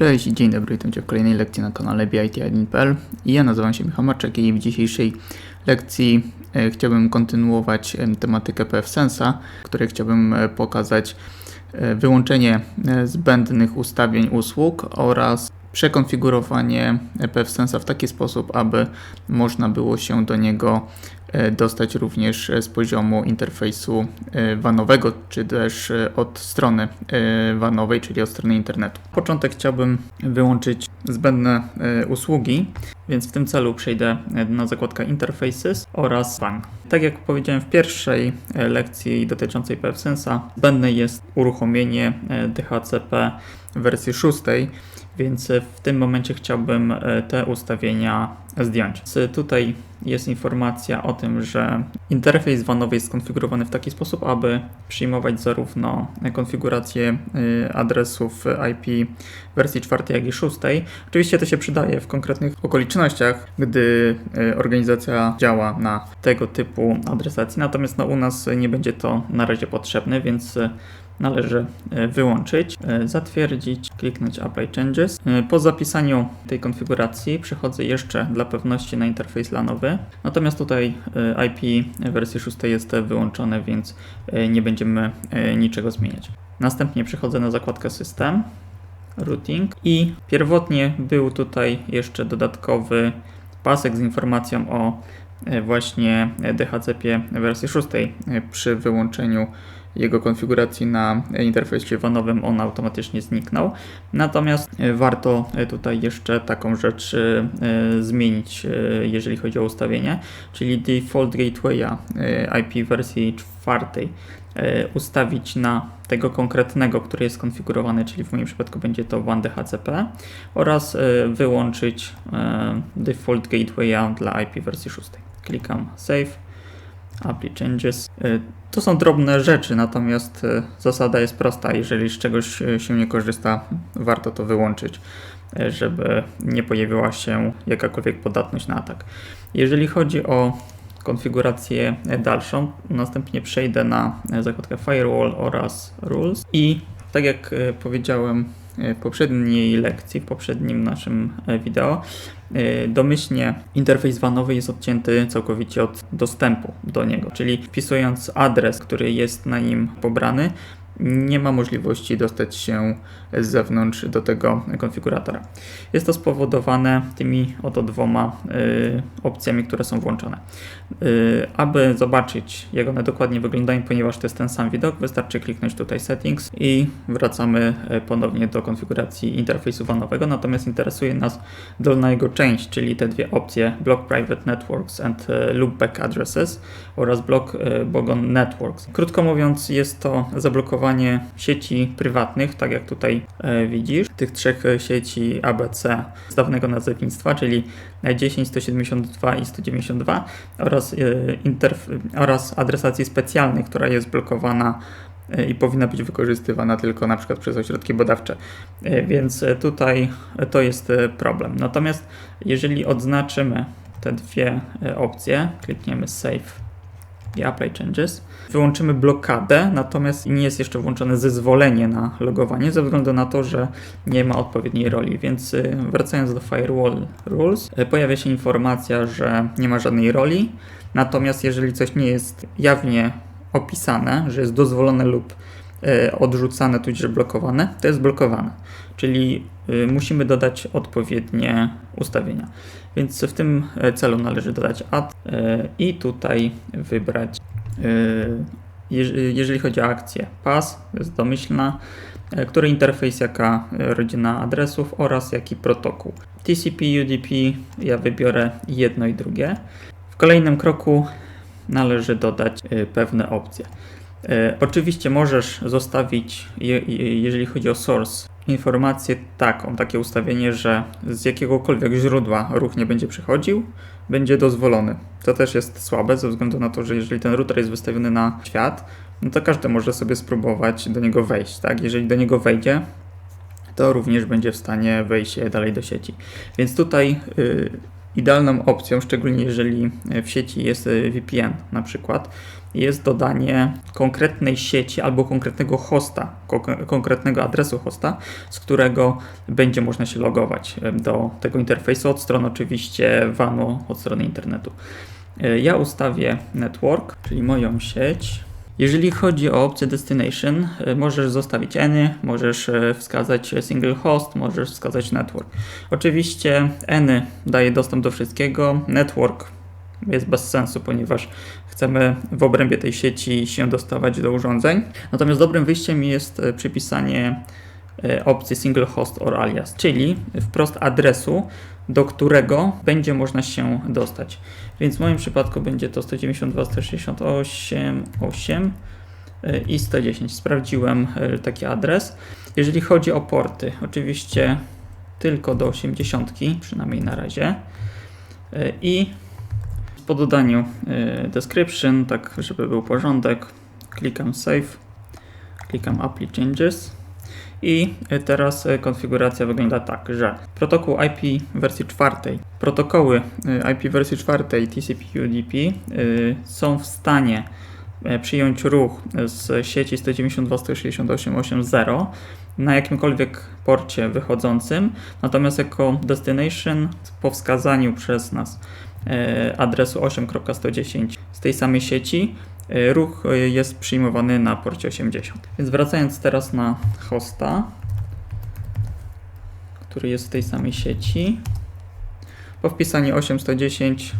Cześć, dzień dobry, witam Cię w kolejnej lekcji na kanale BIT1.pl i ja nazywam się Michał Maczek i w dzisiejszej lekcji e, chciałbym kontynuować e, tematykę PFSensa, w której chciałbym e, pokazać wyłączenie zbędnych ustawień usług oraz przekonfigurowanie PFSensa w taki sposób, aby można było się do niego dostać również e, z poziomu interfejsu e, wanowego, czy też e, od strony e, wanowej, czyli od strony internetu. Na początek chciałbym wyłączyć zbędne e, usługi, więc w tym celu przejdę e, na zakładkę Interfaces oraz WAN. Tak jak powiedziałem w pierwszej e, lekcji dotyczącej PFSensa, zbędne jest uruchomienie e, DHCP wersji 6, więc e, w tym momencie chciałbym e, te ustawienia zdjąć. Tutaj jest informacja o tym, że interfejs wanowy jest skonfigurowany w taki sposób, aby przyjmować zarówno konfigurację y, adresów IP wersji 4, jak i 6. Oczywiście to się przydaje w konkretnych okolicznościach, gdy y, organizacja działa na tego typu adresacji, natomiast no, u nas nie będzie to na razie potrzebne, więc y, należy wyłączyć, zatwierdzić, kliknąć Apply Changes. Po zapisaniu tej konfiguracji przechodzę jeszcze dla pewności na interfejs LANowy. Natomiast tutaj e, IP wersji 6 jest wyłączone, więc e, nie będziemy e, niczego zmieniać. Następnie przechodzę na zakładkę System, Routing i pierwotnie był tutaj jeszcze dodatkowy pasek z informacją o właśnie DHCP wersji 6 e, przy wyłączeniu jego konfiguracji na interfejsie wanowym on automatycznie zniknął. Natomiast e, warto e, tutaj jeszcze taką rzecz e, zmienić, jeżeli chodzi o ustawienie, czyli default gatewaya IP wersji czwartej ustawić na tego konkretnego, który jest skonfigurowany, czyli w moim przypadku będzie to WAN DHCP oraz wyłączyć default gatewaya dla IP wersji 6. Klikam Save. Apply Changes. Y, To są drobne rzeczy, natomiast y, zasada jest prosta. Jeżeli z czegoś y, się nie korzysta, warto to wyłączyć, żeby nie pojawiła się jakakolwiek podatność na atak. Jeżeli chodzi o konfigurację dalszą, następnie przejdę na zakładkę Firewall oraz Rules i tak jak powiedziałem w poprzedniej lekcji, w poprzednim naszym y, wideo, y, domyślnie interfejs wanowy jest odcięty całkowicie od dostępu do niego, czyli wpisując adres, który jest na nim pobrany, nie ma możliwości dostać się z zewnątrz do tego konfiguratora. Jest to spowodowane tymi oto dwoma y, opcjami, które są włączone. Y, aby zobaczyć, jak one dokładnie wyglądają, ponieważ to jest ten sam widok, wystarczy kliknąć tutaj Settings i wracamy y, ponownie do konfiguracji interfejsu wanowego. Natomiast interesuje nas dolna jego część, czyli te dwie opcje Block Private Networks and y, Loopback Addresses oraz Block y, Bogon Networks. Krótko mówiąc, jest to zablokowanie sieci prywatnych, tak jak tutaj e, widzisz, tych trzech e, sieci ABC z dawnego nazewnictwa, czyli 10, 172 i 192 oraz, e, oraz adresacji specjalnej, która jest blokowana i powinna być wykorzystywana tylko na przykład przez ośrodki badawcze. Więc tutaj to jest problem. Natomiast jeżeli odznaczymy te dwie opcje, klikniemy Save i Apply Changes, wyłączymy blokadę, natomiast nie jest jeszcze włączone zezwolenie na logowanie ze względu na to, że nie ma odpowiedniej roli. Więc y, wracając do Firewall Rules, y, pojawia się informacja, że nie ma żadnej roli. Natomiast jeżeli coś nie jest jawnie opisane, że jest dozwolone lub odrzucane, tudzież blokowane, to jest blokowane. Czyli y, musimy dodać odpowiednie ustawienia. Więc w tym e, celu należy dodać add e, i tutaj wybrać, e, jeż- jeżeli chodzi o akcję, pas, jest domyślna, e, który interfejs, jaka e, rodzina adresów oraz jaki protokół. TCP, UDP, ja wybiorę jedno i drugie. W kolejnym kroku należy dodać e, pewne opcje. E, Oczywiście możesz zostawić, je, je- jeżeli chodzi o source, informację taką, takie ustawienie, że z jakiegokolwiek źródła ruch nie będzie przychodził, będzie dozwolony. To też jest słabe, ze względu na to, że jeżeli ten router jest wystawiony na świat, no to każdy może sobie spróbować do niego wejść, tak? Jeżeli do niego wejdzie, to również będzie w stanie wejść dalej do sieci. Więc tutaj y, idealną opcją, szczególnie jeżeli w sieci jest y, VPN na przykład, jest dodanie konkretnej sieci albo konkretnego hosta, ko- konkretnego adresu hosta, z którego będzie można się logować e, do tego interfejsu od strony oczywiście WANO, od strony internetu. E, Ja ustawię network, czyli moją sieć. Jeżeli chodzi o opcję destination, e, możesz zostawić any, możesz e, wskazać single host, możesz wskazać network. Oczywiście any daje dostęp do wszystkiego, network jest bez sensu, ponieważ chcemy w obrębie tej sieci się dostawać do urządzeń. Natomiast dobrym wyjściem jest e, przypisanie opcji single host or alias, czyli wprost adresu, do którego będzie można się dostać. Więc w moim przypadku będzie to 192.168.8 e, i 110. Sprawdziłem e, taki adres. Jeżeli chodzi o porty, oczywiście tylko do 80, przynajmniej na razie. E, I po dodaniu e, description, tak żeby był porządek, klikam save, klikam apply changes i e, teraz e, konfiguracja wygląda tak, że protokół IP wersji czwartej, protokoły e, IP wersji czwartej TCP/UDP są w stanie przyjąć ruch z sieci 192.168.8.0 na jakimkolwiek porcie wychodzącym, natomiast jako destination po wskazaniu przez nas adresu 8.110 z tej samej sieci ruch e, jest przyjmowany na porcie 80. Więc wracając teraz na hosta, który jest w tej samej sieci, po wpisaniu 8.110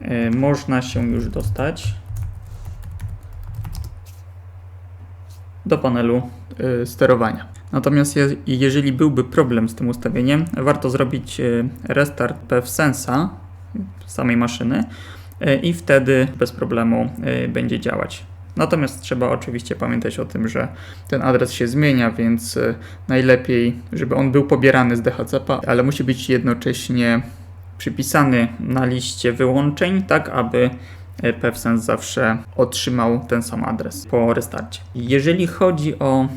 e, można się już dostać do panelu sterowania. Natomiast je, jeżeli byłby problem z tym ustawieniem, warto zrobić restart pfSensa samej maszyny i wtedy bez problemu y, będzie działać. Natomiast trzeba oczywiście pamiętać o tym, że ten adres się zmienia, więc y, najlepiej, żeby on był pobierany z DHCP, ale musi być jednocześnie przypisany na liście wyłączeń, tak aby e, pfSense zawsze otrzymał ten sam adres po restarcie. Jeżeli chodzi o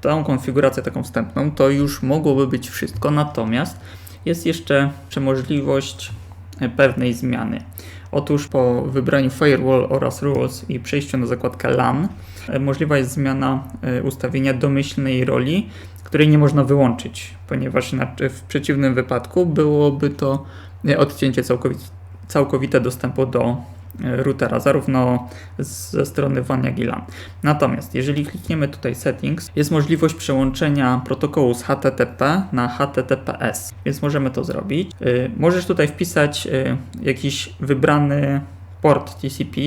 tą konfigurację taką wstępną, to już mogłoby być wszystko, natomiast jest jeszcze możliwość e, pewnej zmiany. Otóż po wybraniu Firewall oraz Rules i przejściu na zakładkę LAN e, możliwa jest zmiana e, ustawienia domyślnej roli, której nie można wyłączyć, ponieważ w przeciwnym wypadku byłoby to e, odcięcie całkowite, dostępu do routera, zarówno ze strony LAN. Natomiast jeżeli klikniemy tutaj Settings, jest możliwość przełączenia protokołu z HTTP na HTTPS, więc możemy to zrobić. Y, Możesz tutaj wpisać y, jakiś wybrany port TCP,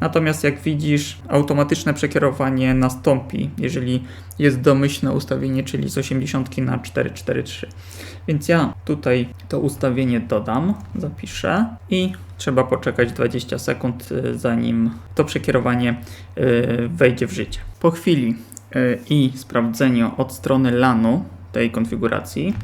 natomiast jak widzisz, automatyczne przekierowanie nastąpi, jeżeli jest domyślne ustawienie, czyli z 80 na 443. Więc ja tutaj to ustawienie dodam, zapiszę i trzeba poczekać 20 sekund, y, zanim to przekierowanie y, wejdzie w życie. Po chwili y, i sprawdzeniu od strony LANu tej konfiguracji,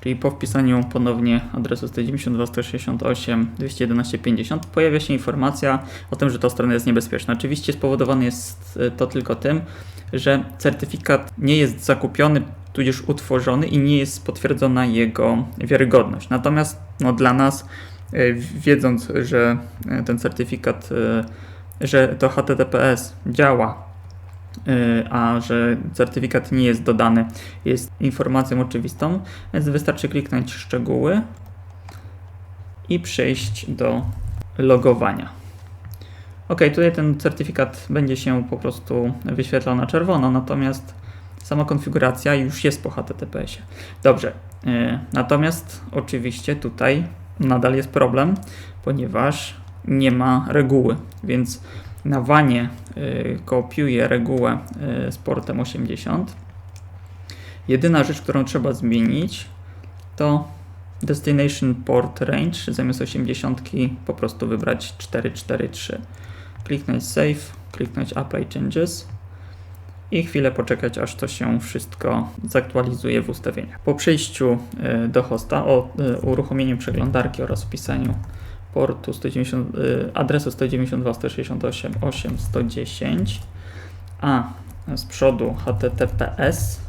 czyli po wpisaniu ponownie adresu 192.168.211.50 pojawia się informacja o tym, że ta strona jest niebezpieczna. Oczywiście spowodowane jest to tylko tym, że certyfikat nie jest zakupiony, tudzież utworzony i nie jest potwierdzona jego wiarygodność. Natomiast no, dla nas, wiedząc, że y, ten certyfikat, y, że to HTTPS działa, a że certyfikat nie jest dodany, jest informacją oczywistą, więc wystarczy kliknąć szczegóły i przejść do logowania. Ok, tutaj ten certyfikat będzie się po prostu wyświetlał na czerwono, natomiast sama konfiguracja już jest po HTTPS-ie. Dobrze, natomiast oczywiście tutaj nadal jest problem, ponieważ nie ma reguły, więc na wanie yy, kopiuję regułę yy, z portem 80. Jedyna rzecz, którą trzeba zmienić, to Destination Port Range zamiast 80 po prostu wybrać 443. Kliknąć Save, kliknąć Apply Changes i chwilę poczekać, aż to się wszystko zaktualizuje w ustawieniach. Po przejściu e, do hosta, o e, uruchomieniu przeglądarki oraz wpisaniu portu 190, e, adresu 192.168.8.110, a z przodu HTTPS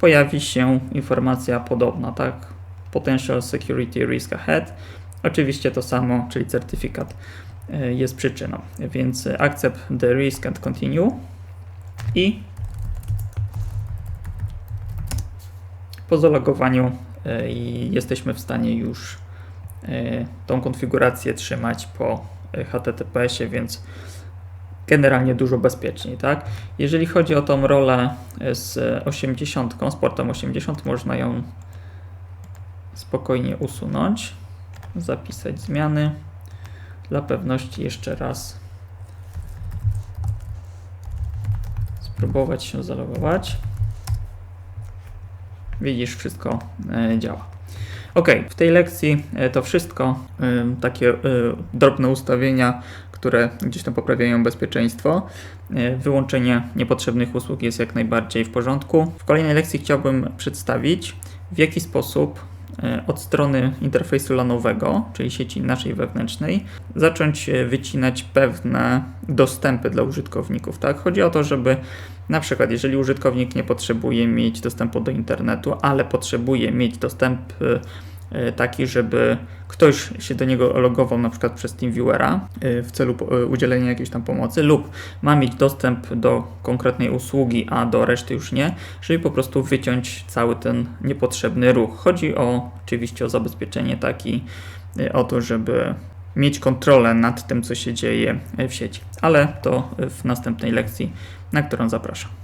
pojawi się informacja podobna, tak? Potential Security Risk Ahead. Oczywiście to samo, czyli certyfikat jest przyczyną. Więc accept the risk and continue i po zalogowaniu e, jesteśmy w stanie już e, tą konfigurację trzymać po e, HTTPS-ie, więc generalnie dużo bezpieczniej, tak? Jeżeli chodzi o tą rolę z 80, z portem 80, można ją spokojnie usunąć, zapisać zmiany. Dla pewności jeszcze raz spróbować się zalogować. Widzisz, wszystko e, działa. Ok, w tej lekcji e, to wszystko. Takie y, drobne ustawienia, które gdzieś tam poprawiają bezpieczeństwo. E, Wyłączenie niepotrzebnych usług jest jak najbardziej w porządku. W kolejnej lekcji chciałbym przedstawić, w jaki sposób od strony interfejsu lanowego, czyli sieci naszej wewnętrznej, zacząć e, wycinać pewne dostępy dla użytkowników. Tak? Chodzi o to, żeby na przykład, jeżeli użytkownik nie potrzebuje mieć dostępu do internetu, ale potrzebuje mieć dostęp e, e, taki, żeby ktoś się do niego logował na przykład przez TeamViewera e, w celu e, udzielenia jakiejś tam pomocy lub ma mieć dostęp do konkretnej usługi, a do reszty już nie, żeby po prostu wyciąć cały ten niepotrzebny ruch. Chodzi o oczywiście o zabezpieczenie taki, e, o to, żeby mieć kontrolę nad tym, co się dzieje e, w sieci. Ale to w następnej lekcji, na którą zapraszam.